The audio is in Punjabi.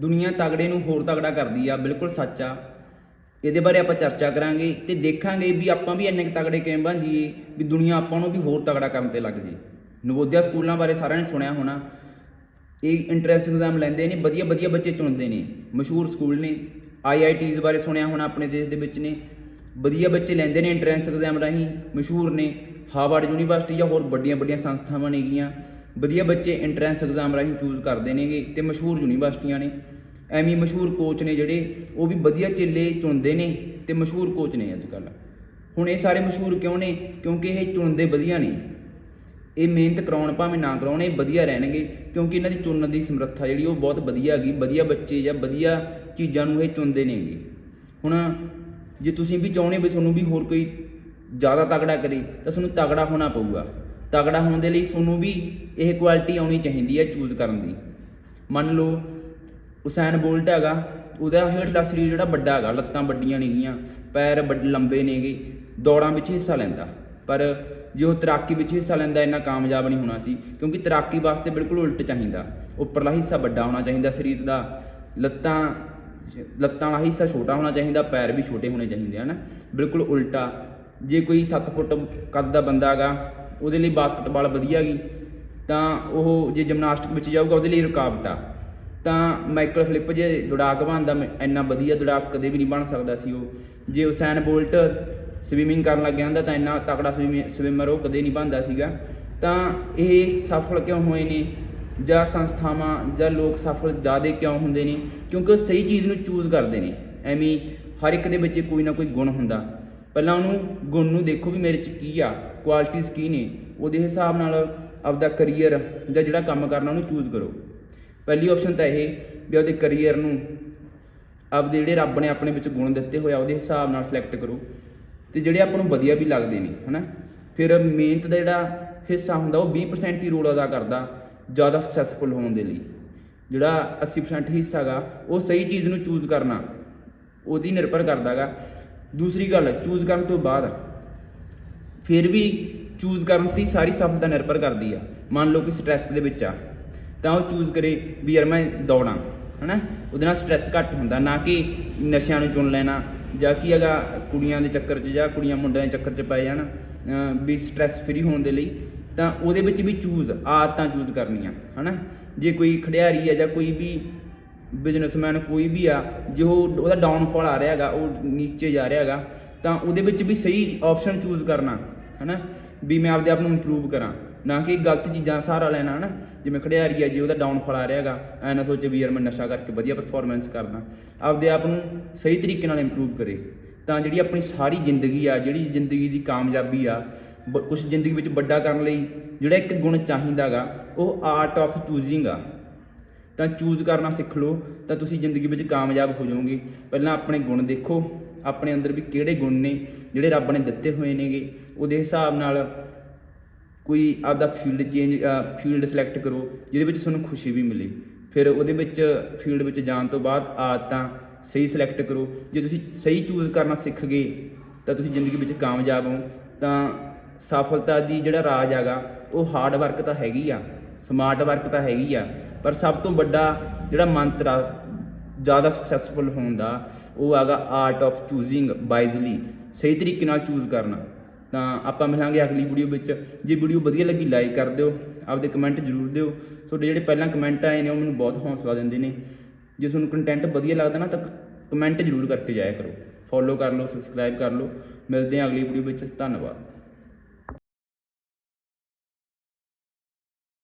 ਦੁਨੀਆ ਤਗੜੇ ਨੂੰ ਹੋਰ ਤਗੜਾ ਕਰਦੀ ਆ, ਬਿਲਕੁਲ ਸੱਚ ਆ। ਇਹਦੇ ਬਾਰੇ ਆਪਾਂ ਚਰਚਾ ਕਰਾਂਗੇ ਤੇ ਦੇਖਾਂਗੇ ਵੀ ਆਪਾਂ ਵੀ ਇੰਨੇ ਕੁ ਤਗੜੇ ਕਿਵੇਂ ਬਣ ਜਾਈਏ, ਵੀ ਦੁਨੀਆ ਆਪਾਂ ਨੂੰ ਵੀ ਹੋਰ ਤਗੜਾ ਕਰਨ ਤੇ ਲੱਗ ਜੇ ਨਵੋਦਿਆ ਸਕੂਲਾਂ ਬਾਰੇ ਸਾਰਿਆਂ ਨੇ ਸੁਣਿਆ ਹੋਣਾ। ਇਹ ਇੰਟਰੈਂਸ ਐਗਜ਼ਾਮ ਲੈਂਦੇ ਨੇ ਵਧੀਆ ਵਧੀਆ ਬੱਚੇ ਚੁਣਦੇ ਨੇ, ਮਸ਼ਹੂਰ ਸਕੂਲ ਨੇ। ਆਈਆਈਟੀਜ਼ ਬਾਰੇ ਸੁਣਿਆ ਹੋਣਾ ਆਪਣੇ ਦੇਸ਼ ਦੇ ਵਿੱਚ ਨੇ। ਵਧੀਆ ਬੱਚੇ ਲੈਂਦੇ ਨੇ ਇੰਟਰੈਂਸ ਐਗਜ਼ਾਮ ਰਾਹੀਂ, ਮਸ਼ਹੂਰ ਨੇ। ਹਾਰਵਰਡ ਯੂਨੀਵਰਸਿਟੀ ਜਾਂ ਹੋਰ ਵੱਡੀਆਂ ਵੱਡੀਆਂ ਸੰਸਥਾਵਾਂ ਨੇਗੀਆਂ ਵਧੀਆ ਬੱਚੇ ਐਂਟਰੈਂਸ ਐਗਜ਼ਾਮ ਰਾਹੀਂ ਚੂਜ਼ ਕਰਦੇ ਨੇਗੇ ਤੇ ਮਸ਼ਹੂਰ ਯੂਨੀਵਰਸਿਟੀਆਂ ਨੇ। ਐਵੇਂ ਮਸ਼ਹੂਰ ਕੋਚ ਨੇ ਜਿਹੜੇ, ਉਹ ਵੀ ਵਧੀਆ ਚੇਲੇ ਚੁਣਦੇ ਨੇ ਤੇ ਮਸ਼ਹੂਰ ਕੋਚ ਨੇ ਅੱਜ ਕੱਲ੍ਹ ਹੁਣ ਇਹ ਸਾਰੇ ਮਸ਼ਹੂਰ ਕਿਉਂ ਨੇ? ਕਿਉਂਕਿ ਇਹ ਚੁਣਦੇ ਵਧੀਆ ਨੇ। ਇਹ ਮਿਹਨਤ ਕਰਾਉਣ ਭਾਵੇਂ ਨਾ ਕਰਾਉਣ, ਇਹ ਵਧੀਆ ਰਹਿਣਗੇ, ਕਿਉਂਕਿ ਇਹਨਾਂ ਦੀ ਚੁਣਨ ਦੀ ਸਮਰੱਥਾ ਜਿਹੜੀ, ਉਹ ਬਹੁਤ ਵਧੀਆ ਹੈਗੀ, ਵਧੀਆ ਬੱਚੇ ਜਾਂ ਵਧੀਆ ਚੀਜ਼ਾਂ ਨੂੰ ਇਹ ਚੁਣਦੇ ਨੇਗੇ। ਹੁਣ ਜੇ ਤੁਸੀਂ ਵੀ ਚਾਹੁੰਦੇ ਵੀ ਤੁਹਾਨੂੰ ਵੀ ਹੋਰ ਕੋਈ ਜ਼ਿਆਦਾ ਤਗੜਾ ਕਰੇ, ਤਾਂ ਤੁਹਾਨੂੰ ਤਗੜਾ ਹੋਣਾ ਪਊਗਾ। ਤਗੜਾ ਹੋਣ ਦੇ ਲਈ ਤੁਹਾਨੂੰ ਵੀ ਇਹ ਕੁਆਲਿਟੀ ਆਉਣੀ ਚਾਹੀਦੀ ਹੈ ਚੂਜ਼ ਕਰਨ ਦੀ। ਮੰਨ ਲਓ ਉਸੈਨ ਬੋਲਟ ਹੈਗਾ, ਉਹਦਾ ਹੇਠਲਾ ਸਰੀਰ ਜਿਹੜਾ ਵੱਡਾ ਹੈਗਾ, ਲੱਤਾਂ ਵੱਡੀਆਂ ਨੇਗੀਆਂ ਪੈਰ ਵੱਡ, ਲੰਬੇ ਨੇਗੇ ਦੌੜਾਂ ਵਿੱਚ ਹਿੱਸਾ ਲੈਂਦਾ। ਪਰ ਜੇ ਉਹ ਤੈਰਾਕੀ ਵਿੱਚ ਹਿੱਸਾ ਲੈਂਦਾ, ਇੰਨਾ ਕਾਮਯਾਬ ਨਹੀਂ ਹੋਣਾ ਸੀ, ਕਿਉਂਕਿ ਤੈਰਾਕੀ ਵਾਸਤੇ ਬਿਲਕੁਲ ਉਲਟ ਚਾਹੀਦਾ। ਉੱਪਰਲਾ ਹਿੱਸਾ ਵੱਡਾ ਹੋਣਾ ਚਾਹੀਦਾ ਸਰੀਰ ਦਾ, ਲੱਤਾਂ ਲੱਤਾਂ ਵਾਲਾ ਹਿੱਸਾ ਛੋਟਾ ਹੋਣਾ ਚਾਹੀਦਾ, ਪੈਰ ਵੀ ਛੋਟੇ ਹੋਣੇ ਚਾਹੀਦੇ ਹਨ? ਬਿਲਕੁਲ ਉਲਟਾ। ਜੇ ਕੋਈ 7 ਫੁੱਟ ਕੱਦ ਦਾ ਬੰਦਾ ਹੈਗਾ ਉਹਦੇ ਲਈ ਬਾਸਕਟਬਾਲ ਵਧੀਆ ਗਈ ਤਾਂ ਉਹ ਜੇ ਜਿਮਨਾਸਟਿਕ ਵਿੱਚ ਜਾਊਗਾ ਉਹਦੇ ਲਈ ਰੁਕਾਵਟ ਆ। ਤਾਂ ਮਾਈਕਲ ਫਲਿੱਪ ਜੇ ਦੁੜਾਕ ਬਣਦਾ, ਮੈਂ- ਇੰਨਾ ਵਧੀਆ ਦੁੜਾਕ ਕਦੇ ਵੀ ਨਹੀਂ ਬਣ ਸਕਦਾ ਸੀ ਉਹ। ਜੇ ਉਸੈਨ ਬੋਲਟ ਸਵੀਮਿੰਗ ਕਰਨ ਲੱਗ ਜਾਂਦਾ ਤਾਂ ਇੰਨਾ ਤਕੜਾ ਸਵਿਮਰ ਉਹ ਕਦੇ ਨਹੀਂ ਬਣਦਾ ਸੀਗਾ। ਤਾਂ ਇਹ ਸਫਲ ਕਿਉਂ ਹੋਏ ਨੇ? ਜਾਂ ਸੰਸਥਾਵਾਂ, ਜਾਂ ਲੋਕ ਸਫਲ ਜ਼ਿਆਦਾ ਕਿਉਂ ਹੁੰਦੇ ਨੇ? ਕਿਉਂਕਿ ਉਹ ਸਹੀ ਚੀਜ਼ ਨੂੰ ਚੂਜ਼ ਕਰਦੇ ਨੇ। ਐਵੇਂ ਹਰ ਇੱਕ ਦੇ ਵਿੱਚ ਕੋਈ ਨਾ ਕੋਈ ਗੁਣ ਹੁੰਦਾ। ਪਹਿਲਾਂ ਉਹਨੂੰ ਗੁਣ ਨੂੰ ਦੇਖੋ ਵੀ ਮੇਰੇ 'ਚ ਕੀ ਆ ਕੁਆਲਿਟੀਜ਼ ਕੀ ਨੇ, ਉਹਦੇ ਹਿਸਾਬ ਨਾਲ ਆਪਦਾ ਕਰੀਅਰ ਜਾਂ ਜਿਹੜਾ ਕੰਮ ਕਰਨਾ ਉਹਨੂੰ ਚੂਜ਼ ਕਰੋ। ਪਹਿਲੀ ਆਪਸ਼ਨ ਤਾਂ ਇਹ ਵੀ ਆਪਦੇ ਕਰੀਅਰ ਨੂੰ ਆਪਦੇ ਜਿਹੜੇ ਰੱਬ ਨੇ ਆਪਣੇ ਵਿੱਚ ਗੁਣ ਦਿੱਤੇ ਹੋਇਆ ਉਹਦੇ ਹਿਸਾਬ ਨਾਲ ਸਿਲੈਕਟ ਕਰੋ। ਤੇ ਜਿਹੜੇ ਆਪਾਂ ਨੂੰ ਵਧੀਆ ਵੀ ਲੱਗਦੇ ਨੇ, ਹਨਾ? ਫਿਰ ਮਿਹਨਤ ਦਾ ਜਿਹੜਾ ਹਿੱਸਾ ਹੁੰਦਾ, ਉਹ 20% ਹੀ ਰੋਲ ਅਦਾ ਕਰਦਾ ਜ਼ਿਆਦਾ ਸਕਸੈਸਫੁਲ ਹੋਣ ਦੇ ਲਈ। ਜਿਹੜਾ 80% ਹਿੱਸਾ ਹੈਗਾ ਉਹ ਸਹੀ ਚੀਜ਼ ਨੂੰ ਚੂਜ਼ ਕਰਨਾ ਉਹਦੀ ਨਿਰਭਰ ਕਰਦਾਗਾ ਦੂਸਰੀ ਗੱਲ ਚੂਜ਼ ਕਰਨ ਤੋਂ ਬਾਅਦ ਫਿਰ ਵੀ ਚੂਜ਼ ਕਰਨ ਤੇ ਸਾਰੀ ਸਫਲਤਾ ਨਿਰਭਰ ਕਰਦੀ ਆ। ਮੰਨ ਲਓ ਕਿ ਸਟ੍ਰੈਸ ਦੇ ਵਿੱਚ ਆ, ਤਾਂ ਉਹ ਚੂਜ਼ ਕਰੇ ਵੀ ਯਾਰ ਮੈਂ ਦੌੜਾਂ, ਹਨਾ? ਉਹਦੇ ਨਾਲ ਸਟ੍ਰੈਸ ਘੱਟ ਹੁੰਦਾ, ਨਾ ਕਿ ਨਸ਼ਿਆਂ ਨੂੰ ਚੁਣ ਲੈਣਾ, ਜਾਂ ਕੀ ਹੈਗਾ ਕੁੜੀਆਂ ਦੇ ਚੱਕਰ 'ਚ ਜਾਂ ਕੁੜੀਆਂ ਮੁੰਡਿਆਂ ਦੇ ਚੱਕਰ 'ਚ ਪਏ ਜਾਣ ਅਹ ਵੀ ਸਟ੍ਰੈਸ ਫਰੀ ਹੋਣ ਦੇ ਲਈ, ਤਾਂ ਉਹਦੇ ਵਿੱਚ ਵੀ ਚੂਜ਼ ਆਦਤਾਂ ਚੂਜ਼ ਕਰਨੀਆਂ, ਹਨਾ? ਜੇ ਕੋਈ ਖਿਡਾਰੀ ਹੈ ਜਾਂ ਕੋਈ ਵੀ ਬਿਜ਼ਨਸਮੈਨ ਕੋਈ ਵੀ ਆ, ਜੋ ਉਹਦਾ ਡਾਊਨਫਾਲ ਆ ਰਿਹਾ ਹੈਗਾ, ਉਹ ਨੀਚੇ ਜਾ ਰਿਹਾ ਹੈਗਾ, ਤਾਂ ਉਹਦੇ ਵਿੱਚ ਵੀ ਸਹੀ ਆਪਸ਼ਨ ਚੂਜ਼ ਕਰਨਾ, ਹਨਾ? ਵੀ ਮੈਂ ਆਪਦੇ ਆਪ ਨੂੰ ਇੰਪਰੂਵ ਕਰਾਂ। ਨਾ ਕਿ ਗਲਤ ਚੀਜ਼ਾਂ ਸਹਾਰਾ ਲੈਣਾ, ਹਨਾ? ਜਿਵੇਂ ਖਿਡਾਰੀ ਆ, ਜੇ ਉਹਦਾ ਡਾਊਨਫਾਲ ਆ ਰਿਹਾ ਹੈਗਾ, ਐ ਨਾ ਸੋਚੇ ਵੀ ਯਾਰ ਮੈਂ ਨਸ਼ਾ ਕਰਕੇ ਵਧੀਆ ਪਰਫਾਰਮੈਂਸ ਕਰਨਾ ਆਪਦੇ ਆਪ ਨੂੰ ਸਹੀ ਤਰੀਕੇ ਨਾਲ ਇੰਪਰੂਵ ਕਰੇ। ਤਾਂ ਜਿਹੜੀ ਆਪਣੀ ਸਾਰੀ ਜ਼ਿੰਦਗੀ ਆ, ਜਿਹੜੀ ਜ਼ਿੰਦਗੀ ਦੀ ਕਾਮਯਾਬੀ ਆ ਕੁਝ ਜ਼ਿੰਦਗੀ ਵਿੱਚ ਵੱਡਾ ਕਰਨ ਲਈ ਜਿਹੜਾ ਇੱਕ ਗੁਣ ਚਾਹੀਦਾਗਾ ਉਹ ਆਰਟ ਆਫ ਚੂਜ਼ਿੰਗ ਆ। ਤਾਂ ਚੂਜ਼ ਕਰਨਾ ਸਿੱਖ ਲਓ, ਤਾਂ ਤੁਸੀਂ ਜ਼ਿੰਦਗੀ ਵਿੱਚ ਕਾਮਯਾਬ ਹੋ ਜਾਓਗੇ। ਪਹਿਲਾਂ ਆਪਣੇ ਗੁਣ ਦੇਖੋ, ਆਪਣੇ ਅੰਦਰ ਵੀ ਕਿਹੜੇ ਗੁਣ ਨੇ, ਜਿਹੜੇ ਰੱਬ ਨੇ ਦਿੱਤੇ ਹੋਏ ਨੇਗੇ, ਉਹਦੇ ਹਿਸਾਬ ਨਾਲ ਕੋਈ ਆਪਦਾ ਫੀਲਡ ਚੇਂਜ ਫੀਲਡ ਸਿਲੈਕਟ ਕਰੋ, ਜਿਹਦੇ ਵਿੱਚ ਤੁਹਾਨੂੰ ਖੁਸ਼ੀ ਵੀ ਮਿਲੇ। ਫਿਰ ਉਹਦੇ ਵਿੱਚ ਫੀਲਡ ਵਿੱਚ ਜਾਣ ਤੋਂ ਬਾਅਦ ਆਦਤਾਂ ਸਹੀ ਸਿਲੈਕਟ ਕਰੋ। ਜੇ ਤੁਸੀਂ ਸਹੀ ਚੂਜ਼ ਕਰਨਾ ਸਿੱਖ ਗਏ, ਤਾਂ ਤੁਸੀਂ ਜ਼ਿੰਦਗੀ ਵਿੱਚ ਕਾਮਯਾਬ ਹੋ। ਤਾਂ ਸਫਲਤਾ ਦੀ ਜਿਹੜਾ ਰਾਜ ਹੈਗਾ, ਉਹ ਹਾਰਡ ਵਰਕ ਤਾਂ ਹੈਗੀ ਆ। ਸਮਾਰਟ ਵਰਕ ਤਾਂ ਹੈਗੀ ਆ, ਪਰ ਸਭ ਤੋਂ ਵੱਡਾ ਜਿਹੜਾ ਮੰਤਰ ਆ ਜ਼ਿਆਦਾ ਸਕਸੈਸਫੁਲ ਹੋਣ ਦਾ ਉਹ ਹੈਗਾ ਆਰਟ ਆਫ ਚੂਜ਼ਿੰਗ ਵਾਈਜ਼ਲੀ ਸਹੀ ਤਰੀਕੇ ਨਾਲ ਚੂਜ਼ ਕਰਨਾ। ਤਾਂ ਆਪਾਂ ਮਿਲਾਂਗੇ ਅਗਲੀ ਵੀਡੀਓ ਵਿੱਚ। ਜੇ ਵੀਡੀਓ ਵਧੀਆ ਲੱਗੀ ਲਾਈਕ ਕਰ ਦਿਓ, ਆਪਦੇ ਕਮੈਂਟ ਜ਼ਰੂਰ ਦਿਓ। ਤੁਹਾਡੇ ਜਿਹੜੇ ਪਹਿਲਾਂ ਕਮੈਂਟ ਆਏ ਨੇ, ਉਹ ਮੈਨੂੰ ਬਹੁਤ ਹੌਸਲਾ ਦਿੰਦੇ ਨੇ। ਜੇ ਤੁਹਾਨੂੰ ਕੰਟੈਂਟ ਵਧੀਆ ਲੱਗਦਾ ਨਾ, ਤਾਂ ਕਮੈਂਟ ਜ਼ਰੂਰ ਕਰਕੇ ਜਾਇਆ ਕਰੋ। ਫੋਲੋ ਕਰ ਲਓ ਸਬਸਕ੍ਰਾਈਬ ਕਰ ਲਓ। ਮਿਲਦੇ ਹਾਂ ਅਗਲੀ ਵੀਡੀਓ ਵਿੱਚ। ਧੰਨਵਾਦ।